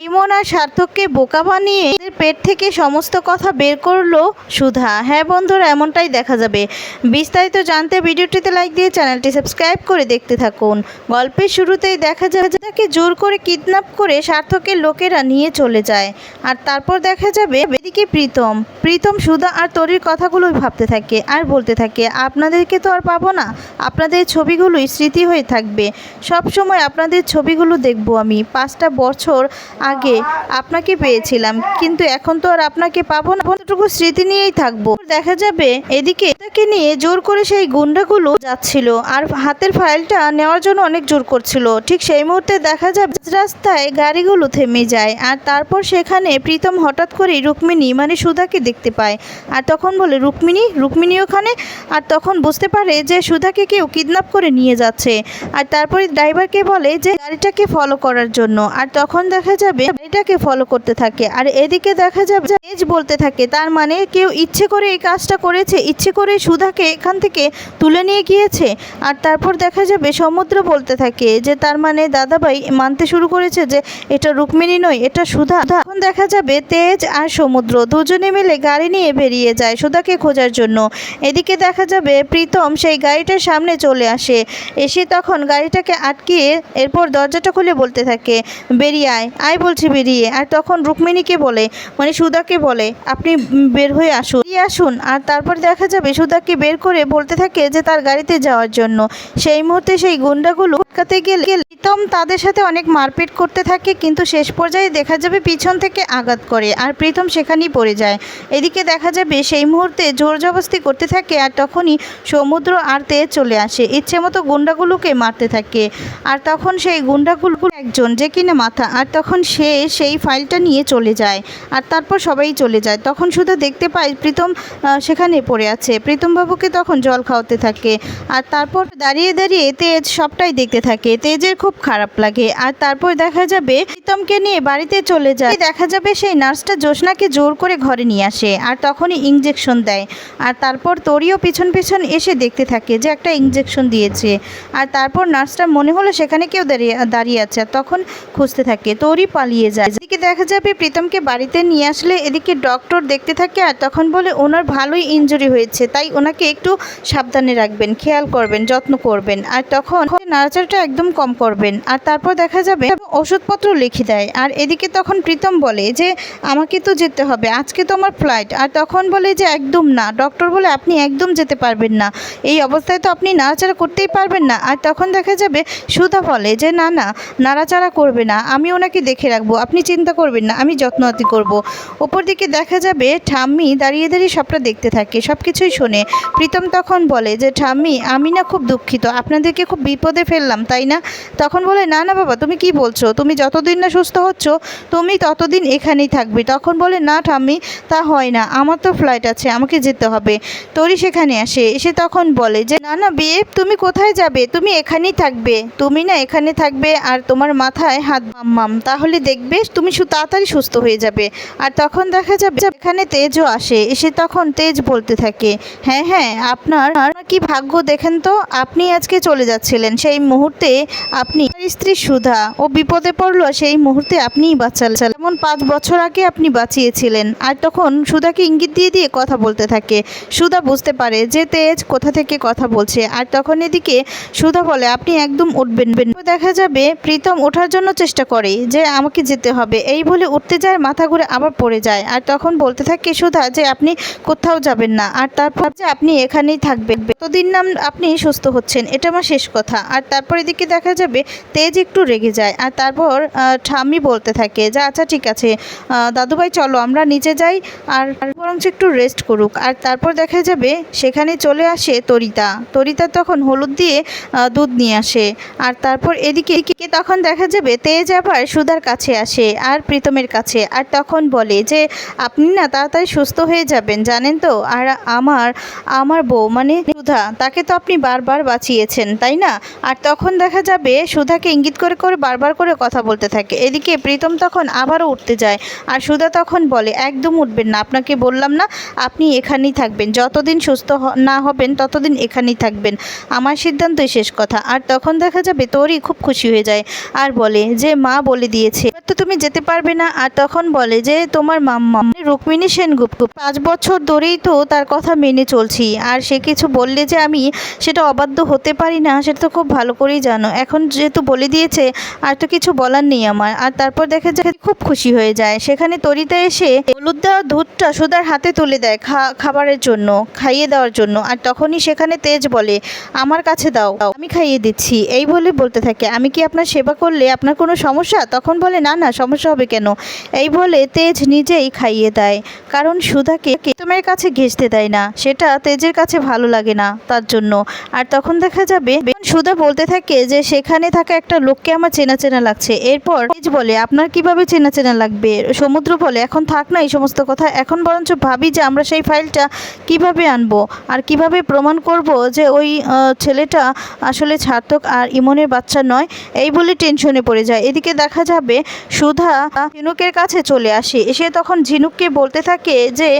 ইমন আর সার্থককে বোকা বানিয়ে পেট থেকে সমস্ত কথা বের করল সুধা। হ্যাঁ বন্ধুরা, এমনটাই দেখা যাবে। বিস্তারিত জানতে ভিডিওটিতে লাইক দিয়ে চ্যানেলটি সাবস্ক্রাইব করে দেখতে থাকুন। গল্পের শুরুতেই দেখা যাবে তাকে জোর করে কিডন্যাপ করে সার্থকের লোকেরা নিয়ে চলে যায়। আর তারপর দেখা যাবে এদিকে প্রীতম। প্রীতম, সুধা আর তরির কথাগুলোই ভাবতে থাকে আর বলতে থাকে, আপনাদেরকে তো আর পাবো না। আপনাদের ছবিগুলোই স্মৃতি হয়ে থাকবে। সব সময় আপনাদের ছবিগুলো দেখব আমি। পাঁচটা বছর আগে আপনাকে পেয়েছিলাম, কিন্তু এখন তো আর আপনাকে পাবো না। কতটুকু স্মৃতি নিয়েই থাকব। দেখা যাবে এদিকে তাকে নিয়ে জোর করে সেই গুন্ডাগুলো যাচ্ছিল, আর হাতের ফাইলটা নেওয়ার জন্য অনেক জোর করছিল। ঠিক সেই মুহূর্তে দেখা যাবে রাস্তায় গাড়িগুলো থেমে যায়, আর তারপর সেখানে প্রীতম হঠাৎ করে রুক্মিণী মানে সুধাকে দেখতে পায়। আর তখন বলে, রুক্মিণী রুক্মিণী ওখানে? আর তখন বুঝতে পারে যে সুধাকে কেউ কিডন্যাপ করে নিয়ে যাচ্ছে। আর তারপরে ড্রাইভারকে বলে যে, গাড়িটাকে ফলো করার জন্য। আর তখন দেখা যাবে গাড়িটাকে ফলো করতে থাকে। আর এদিকে দেখা যাবে তেজ বলতে থাকে, তার মানে কেউ ইচ্ছে করে এই কাজটা করেছে, ইচ্ছে করে সুধাকে এখান থেকে তুলে নিয়ে গিয়েছে। আর তারপর দেখা যাবে সমুদ্র বলতে থাকে, যে তার মানে দাদাভাই মানতে শুরু করেছে যে এটা রুক্মিণী নয়, এটা সুধা। এখন দেখা যাবে তেজ আর সমুদ্র দুজনে মিলে গাড়ি নিয়ে বেরিয়ে যায় সুধাকে খোঁজার জন্য। এদিকে দেখা যাবে প্রীতম সেই গাড়িটার সামনে চলে আসে। এসে তখন গাড়িটাকে আটকিয়ে এরপর দরজাটা খুলে বলতে থাকে, বেরিয়ে আয়। আয় বলছে বেরিয়ে। আর তখন রুক্মিণীকে বলে মানে সুধাকে বলে, আপনি বের হয়ে আসুন। বেরিয়ে আসুন? আর তারপর দেখা যাবে সুধাকে বের করে বলতে থাকে যে তার গাড়িতে যাওয়ার জন্য। সেই মুহূর্তে সেই গুন্ডাগুলো গেলে প্রীতম তাদের সাথে অনেক মারপিট করতে থাকে, কিন্তু শেষ পর্যায়ে দেখা যাবে পিছন থেকে আঘাত করে আর প্রীতম সেখানেই পড়ে যায়। এদিকে দেখা যাবে সেই মুহূর্তে জোর জবস্তি করতে থাকে আর তখনই সমুদ্র আর তেজ চলে আসে। ইচ্ছে মতো গুন্ডাগুলোকে মারতে থাকে। আর তখন সেই গুন্ডাগুলো একজন, যে কিনা মাথা। আর তখন সে সেই ফাইলটা নিয়ে চলে যায় আর তারপর সবাই চলে যায়। তখন শুধু দেখতে পায় প্রীতম সেখানে পড়ে আছে। প্রীতম বাবুকে তখন জল খাওয়াতে থাকে আর তারপর দাঁড়িয়ে দাঁড়িয়ে তেজ সবটাই দেখতে থাকে। তেজের খুব খারাপ লাগে আর তারপর দেখা যাবে প্রীতমকে নিয়ে বাড়িতে চলে যায়। দেখা যাবে সেই নার্সটা জোসনাকে জোর করে ঘরে নিয়ে আসে আর তখনই ইঞ্জেকশন দেয় আর তারপর তরিও পিছন পিছন এসে দেখতে থাকে যে একটা ইঞ্জেকশন দিয়েছে আর তারপর নার্সটা মনে হলো সেখানে কেউ দাঁড়িয়ে দাঁড়িয়ে আছে তখন খুঁজতে থাকে। তরি পালিয়ে যায়। এদিকে দেখা যাবে প্রীতমকে বাড়িতে নিয়ে আসলে এদিকে ডক্টর দেখতে থাকে আর তখন বলে ওনার ভালোই ইঞ্জুরি হয়েছে, তাই ওনাকে একটু সাবধানে রাখবেন, খেয়াল করবেন, যত্ন করবেন। আর তখন নাড়াচাড়াটা একদম কম করবেন। আর তারপর দেখা যাবে ওষুধপত্র লিখে দেয়। আর এদিকে তখন প্রীতম বলে যে, আমাকে তো যেতে হবে, আজকে তো আমার ফ্লাইট আর তখন বলে যে, একদম না। ডক্টর বলে, আপনি একদম যেতে পারবেন না। এই অবস্থায় তো আপনি নাড়াচাড়া করতেই পারবেন না। আর তখন দেখা যাবে সুধা বলে যে, না না, নাড়াচাড়া করবে না। আমি ওনাকে দেখে রাখব। আপনি চিন্তা করবেন না, আমি যত্নআতি করব। ওপর দিকে দেখা যাবে ঠাম্মি দাঁড়িয়ে দাঁড়িয়ে সবটা দেখতে থাকে সব কিছুই শোনে। প্রীতম তখন বলে যে, ঠাম্মি, আমি না খুব দুঃখিত, আপনাদেরকে খুব বিপদে ফেললাম, তাই না? তখন বলে, না না বাবা, তুমি কি বলছো? তুমি যতদিন না সুস্থ হচ্ছ, তুমি ততদিন এখানেই থাকবে। তখন বলে, না ঠাম্মি, তা হয় না, আমার তো ফ্লাইট আছে, আমাকে যেতে হবে। তরি সেখানে আসে, এসে তখন বলে যে, না না বিয়ে তুমি কোথায় যাবে? তুমি এখানেই থাকবে, তুমি না এখানে থাকবে আর তোমার মাথায় হাত মাম তাহলে দেখবে তুমি সু তাড়াতাড়ি সুস্থ হয়ে যাবে। আর তখন দেখা যাবে এখানে তেজও আসে, এসে তখন তেজ বলতে থাকে। হ্যাঁ হ্যাঁ আপনার আপনার কি ভাগ্য দেখেন তো? আপনি আজকে চলে যাচ্ছিলেন। সেই মুহূর্তে আপনি স্ত্রী সুধা ও বিপদে পড়ল, সেই মুহূর্তে আপনিই বাঁচালেন। যেমন পাঁচ বছর আগে আপনি বাঁচিয়েছিলেন আর তখন সুধাকে ইঙ্গিত দিয়ে দিয়ে কথা বলতে থাকে। সুধা বুঝতে পারে যে তেজ কোথা থেকে কথা বলছে আর তখন এদিকে সুধা বলে, আপনি একদম উঠবেন দেখা যাবে প্রীতম ওঠার জন্য চেষ্টা করে যে আমাকে যেতে হবে। এই বলে উঠতে যায়, মাথা ঘুরে আবার পড়ে যায়। আর তখন বলতে থাকে সুধা যে, আপনি কোথাও যাবেন না। আর তারপর যে, আপনি এখানেই থাকবেন। ততদিন নাম আপনি সুস্থ হচ্ছেন, এটা আমার শেষ কথা। আর তারপর এদিকে দেখা যাবে, তেজ একটু রেগে যায়। আর তারপর ঠাম্মি বলতে থাকে যে আচ্ছা ঠিক আছে দাদুভাই, চলো, আমরা নিচে যাই, আর বরঞ্চ একটু রেস্ট করুক। আর তারপর দেখা যাবে, সেখানে চলে আসে তরিতা। তরিতা তখন হলুদ দিয়ে দুধ নিয়ে আসে। আর তারপর এদিকে এদিকে তখন দেখা যাবে, তেজ আবার সুধার কাছে আসে, আর প্রীতমের কাছে। আর তখন বলে যে, আপনি না তাড়াতাড়ি সুস্থ হয়ে যাবেন, জানেন তো? আর আমার আমার বউ মানে সুধা, তাকে তো আপনি বারবার বাঁচিয়েছেন, তাই না? আর তখন দেখা যাবে সুধাকে ইঙ্গিত করে করে বারবার করে কথা বলতে থাকে। এদিকে প্রীতম তখন আবারও উঠতে যায় আর সুধা তখন বলে, একদম উঠবেন না, আপনাকে বললাম না, আপনি এখানেই থাকবেন। যতদিন সুস্থ না হবেন, ততদিন এখানেই থাকবেন। আমার সিদ্ধান্তই শেষ কথা। আর তখন দেখা যাবে তোরই খুব খুশি হয়ে যায় আর বলে, যে মা বলে দিয়েছে তো তুমি যেতে পারবে না। আর তখন বলে, যে তোমার মাম্মা, রুক্মিণী সেনগুপ্ত, পাঁচ বছর ধরেই তো তার কথা মেনে চলছি, আর সে কিছু বললে যে আমি সেটা অবাধ্য হতে পারি না, সেটা তো খুব ভালো করেই জানো। এখন যেহেতু বলে দিয়েছে, আর তো কিছু বলার নেই আমার। আর তারপর দেখা যায় খুব খুশি হয়ে যায়। সেখানে তরিতা এসে হলুদ দেওয়া দুধটা সুধার হাতে তুলে দেয় খাবারের জন্য, খাইয়ে দেওয়ার জন্য। আর তখনই সেখানে তেজ বলে, আমার কাছে দাও আমি খাইয়ে দিচ্ছি। এই বলে বলতে থাকে। আমি কি আপনার সেবা করলে আপনার কোনো সমস্যা? তখন বলে, না না, সমস্যা হবে কেন? এই বলে তেজ নিজেই খাইয়ে দেয়। কারণ সুধাকে তোমার কাছে ঘেঁষতে দেয় না। সেটা তেজের কাছে ভালো লাগে না। তার জন্য। আর তখন দেখা যাবে, সুধা বলতে থাকে যে, সেখানে থাকা একটা লোককে আমার চেনা চেনা লাগছে। এরপর বলে, আপনার কীভাবে চেনা চেনা লাগবে? সমুদ্র বলে, এখন থাক না এই সমস্ত কথা। এখন বরঞ্চ ভাবি যে, আমরা সেই ফাইলটা কীভাবে আনব? আর কীভাবে প্রমাণ করব যে, ওই ছেলেটা আসলে ছাড়তক আর ইমনের বাচ্চা নয়? এই বলে টেনশনে পড়ে যায়। এদিকে দেখা যাবে, সুধা ঝিনুকের কাছে চলে আসে। এসে তখন ঝিনুককে বলতে থাকে যে,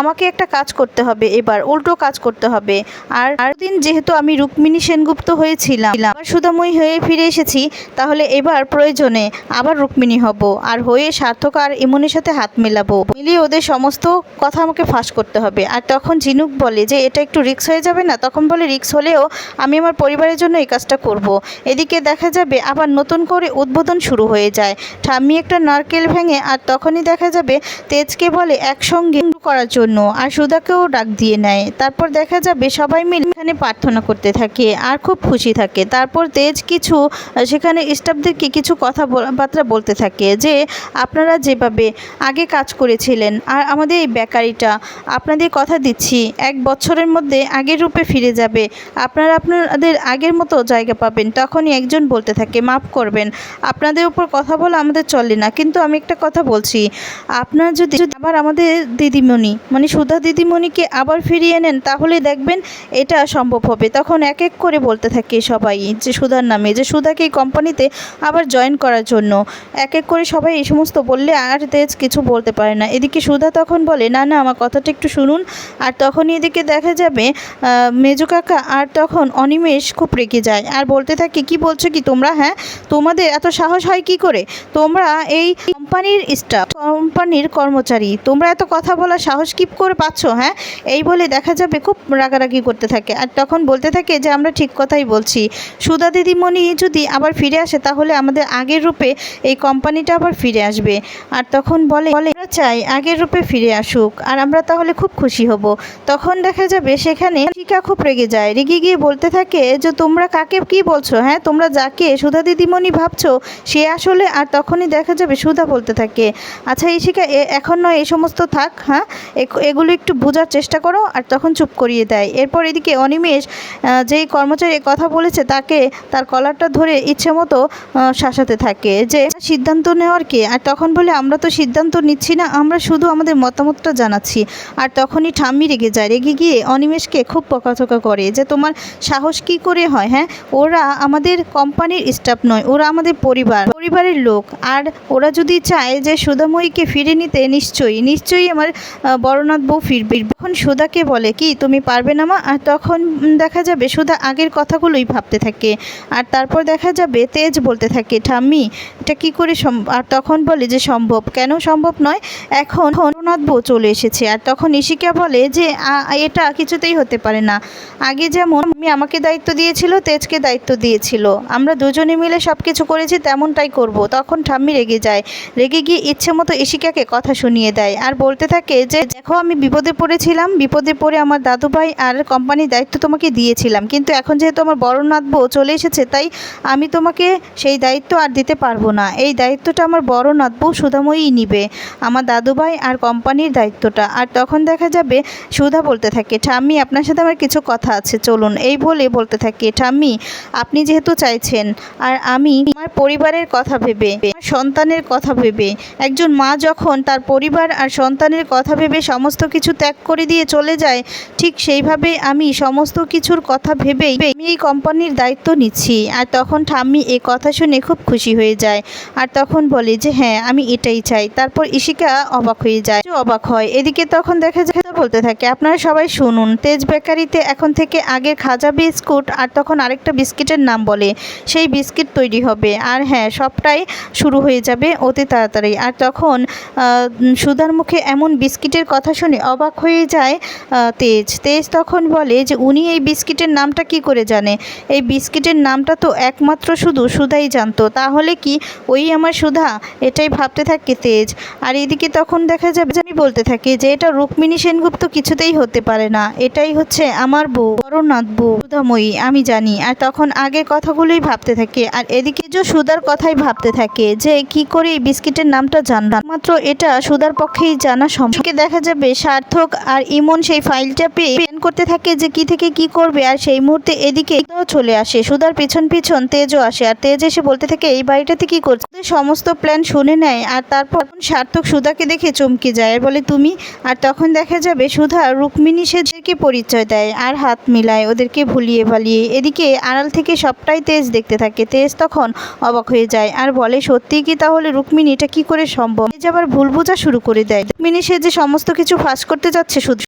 আমাকে একটা কাজ করতে হবে এবার, উল্টো কাজ করতে হবে। আর দিন যেহেতু আমি রুক্মিণী সেনগুপ্ত হয়েছিলাম আবার সুধাময়ী হয়ে ফিরে এসেছি, তাহলে এবার প্রয়োজনে আবার রুক্মিণী হব আর হয়ে সার্থক আর ইমনের সাথে হাত মেলাবো। মিলিয়ে ওদের সমস্ত কথা আমাকে ফাঁস করতে হবে। আর তখন ঝিনুক বলে যে, এটা একটু রিক্স হয়ে যাবে না? তখন বলে রিক্স হলেও আমি আমার পরিবারের জন্য এই কাজটা করব। এদিকে দেখা যাবে আবার নতুন করে উদ্বোধন শুরু হয়ে যায়। ঠাম্মি একটা নারকেল ভেঙে আর তখনই দেখা যাবে তেজকে বলে, একসঙ্গে করার জন্য। আর সুধাকেও ডাক দিয়ে নেয়। তারপর দেখা যাবে সবাই মিলে এখানে প্রার্থনা করতে থাকে আর খুব খুশি থাকে। তারপর তেজ কিছু, সেখানে স্টাফদেরকে কিছু কথা বল- বার্তা বলতে থাকে যে, আপনারা যেভাবে আগে কাজ করেছিলেন আর আমাদের এই বেকারিটা, আপনাদের কথা দিচ্ছি, এক বছরের মধ্যে আগের রূপে ফিরে যাবে। আপনারা আপনাদের আগের মতো জায়গা পাবেন। তখনই একজন বলতে থাকে, মাফ করবেন, আপনাদের উপর কথা বলা আমাদের চলে না। কিন্তু আমি একটা কথা বলছি, আপনার যদি আবার আমাদের দিদিমণি মানে সুধা দিদিমণিকে আবার ফিরিয়ে নেন, তাহলে দেখবেন এটা সম্ভব হবে। তখন এক এক করে বলতে থাকে সবাই যে, সুধার নামে। যে, সুধাকে এই কোম্পানিতে আবার জয়েন করার জন্য। এক এক করে সবাই এই সমস্ত বললে আর তেজ কিছু বলতে পারে না। এদিকে সুধা তখন বলে, না না, আমার কথাটা একটু শুনুন। আর তখনই এদিকে দেখা যাবে মেজু কাকা আর তখন অনিমেষ খুব রেগে যায়। আর বলতে থাকে, কি বলছো কি তোমরা? হ্যাঁ তোমাদের এত সাহস হয় কি করে? তোমরা এই কোম্পানির স্টাফ কোম্পানির কর্মচারী। তোমরা এত কথা বলার সাহস কি করে পাচ্ছ? হ্যাঁ এই বলে দেখা যাবে খুব রাগারাগি করতে থাকে। আর তখন বলতে থাকে যে, আমরা ঠিক কথাই বলছি। সুধা দিদিমণি যদি আবার ফিরে আসে, তাহলে আমাদের আগের রূপে এই কোম্পানিটা আবার ফিরে আসবে। আর তখন বলে বলে চাই, আগের রূপে ফিরে আসুক, আর আমরা তাহলে খুব খুশি হব। তখন দেখা যাবে সেখানে শিকা খুব রেগে যায়। রেগে গিয়ে বলতে থাকে, যে তোমরা কাকে কি বলছো হ্যাঁ? তোমরা যাকে সুধা দিদিমণি ভাবছ, সে আসলে আর তখনই দেখা যাবে সুধা বলতে থাকে। আচ্ছা ইশিকা এ- এখন নয়, এই সমস্ত থাক হ্যাঁ? এগুলো একটু বোঝার চেষ্টা করো, আর তখন চুপ করিয়ে দেয়। এরপর এদিকে অনিমেষ যেই কর্মচারী কথা বলেছে, তাকে তার কলারটা ধরে ইচ্ছে মতো শাসাতে থাকে যে, সিদ্ধান্ত নেওয়ার কে? আর তখন বলে, আমরা তো সিদ্ধান্ত নিচ্ছি না, আমরা শুধু আমাদের মতামতটা জানাচ্ছি। আর তখনই ঠাম্মি রেগে যায়। রেগে গিয়ে অনিমেষকে খুব বকাঝকা করে যে, তোমার সাহস কি করে হয় হ্যাঁ? ওরা আমাদের কোম্পানির স্টাফ নয়, ওরা আমাদের পরিবার, পরিবারের লোক। আর ওরা যদি চায় যে, সুধাময়ীকে ফিরে নিতে, নিশ্চয়ই নিশ্চয়ই আমার বড়নাথ বউ ফিরবে। তখন সুধাকে বলে, কি, তুমি পারবে না মা? আর তখন দেখা যাবে সুধা আগের কথাগুলোই ভাবতে থাকে। আর তারপর দেখা যাবে তেজ বলতে থাকে, ঠাম্মি, এটা কি করে আর তখন বলে যে, সম্ভব। কেন সম্ভব নয়? এখন বড়নাথ বউ চলে এসেছে। আর তখন ইশিকা বলে যে এটা কিছুতেই হতে পারে না। আগে যেমন আমি আমাকে দায়িত্ব দিয়েছিল, তেজকে দায়িত্ব দিয়েছিল। আমরা দুজনে মিলে সব কিছু করেছি, তেমনটাই করব। তখন ঠাম্মি রেগে যায়। রেগে গিয়ে ইচ্ছে মতো ইশিকাকে কথা শুনিয়ে দেয় আর বলতে থাকে যে, দেখো, আমি বিপদে পড়েছিলাম। বিপদে পড়ে আমার দাদুভাই আর কোম্পানির দায়িত্ব তোমাকে দিয়েছিলাম। কিন্তু এখন যেহেতু আমার বড় নাতবো চলে এসেছে, তাই আমি তোমাকে সেই দায়িত্ব আর দিতে পারব না। এই দায়িত্বটা আমার বড় নাতবো সুধাময়ী নিবে। আমার দাদুভাই আর কোম্পানির দায়িত্বটা। আর তখন দেখা যাবে সুধা বলতে থাকে, ঠাম্মি, আপনার সাথে আমার কিছু কথা আছে, চলুন। এই বলে বলতে থাকে, ঠাম্মি, আপনি যেহেতু চাইছেন, আর আমি আমার পরিবারের কথা ভেবে সন্তানের কথা ভেবে, একজন মা যখন তার পরিবার আর সন্তানের কথা ভেবে সমস্ত কিছু ত্যাগ করে দিয়ে চলে যায়, ঠিক সেইভাবে আমি সমস্ত কিছুর কথা ভেবেই আমি এই কোম্পানির দায়িত্ব নিচ্ছি। আর তখন ঠাম্মি এই কথা শুনে খুব খুশি হয়ে যায়। আর তখন বলে যে হ্যাঁ আমি এটাই চাই। তারপর ইশিকা রুক্মিণীটা অবাক হয়ে যায় অবাক হয়। এদিকে তখন দেখা যায় বলতে থাকে, আপনারা সবাই শুনুন। তেজ বেকারিতে এখন থেকে আগে খাজা বিস্কুট আর তখন আরেকটা বিস্কিটের নাম বলে, সেই বিস্কিট তৈরি হবে। আর হ্যাঁ সবটাই শুরু হয়ে যাবে অতি তাড়াতাড়ি। আর তখন সুধার মুখে এমন বিস্কিটের কথা শুনে অবাক হয়ে যায় তেজ। তেজ তখন বলে যে, উনি এই বিস্কিটের নামটা কি করে জানে? এই বিস্কিটের নামটা তো একমাত্র শুধু সুধাই জানতো। তাহলে কি ওই আমার সুধা? এটাই ভাবতে থাকে তেজ। আর এদিকে তখন দেখা যাবে আমি বলতে থাকি যে এটা রুক্মিণী সেনগুপ্ত কিছুতেই হতে পারে না। এটাই হচ্ছে আমার বউ বড়নাথ বউ, সুধাময়ী, আমি জানি। আর তখন আগের কথাগুলোই ভাবতে থাকে। আর এদিকে যে সুধার কথাই ভাবতে থাকে যে কি করে এই বিস্কিটের নামটা জানলাম। মাত্র এটা সুধার পক্ষেই জানা সম্ভব। দেখা যাবে সার্থক আর ইমন সেই ফাইলটা পেয়ে প্ল্যান করতে থাকে যে কি থেকে কি করবে। আর সেই মুহূর্তে এদিকে চলে আসে। সুধার পিছন পিছন তেজও আসে। আর তেজ এসে বলতে থাকে, এই বাড়িটাতে কি করছে? সমস্ত প্ল্যান শুনে নেয়। আর তারপর সার্থক সুধাকে দেখে চমকে যায়। আর বলে, তুমি? আর তখন দেখা যাবে, সুধা রুক্মিণী সেজকে পরিচয় দেয় আর হাত মিলায় ওদেরকে ভুলিয়ে ভালিয়ে। এদিকে আড়াল থেকে সবটাই তেজ দেখতে থাকে। তেজ তখন অবাক হয়ে যায় আর বলে সত্যি কি তাহলে রুক্মিণী? এটা কি করে সম্ভব? তেজ আবার ভুল বোঝা শুরু করে দেয়। রুক্মিণী সে যে সমস্ত কিছু ফাঁস করতে যাচ্ছে শুধু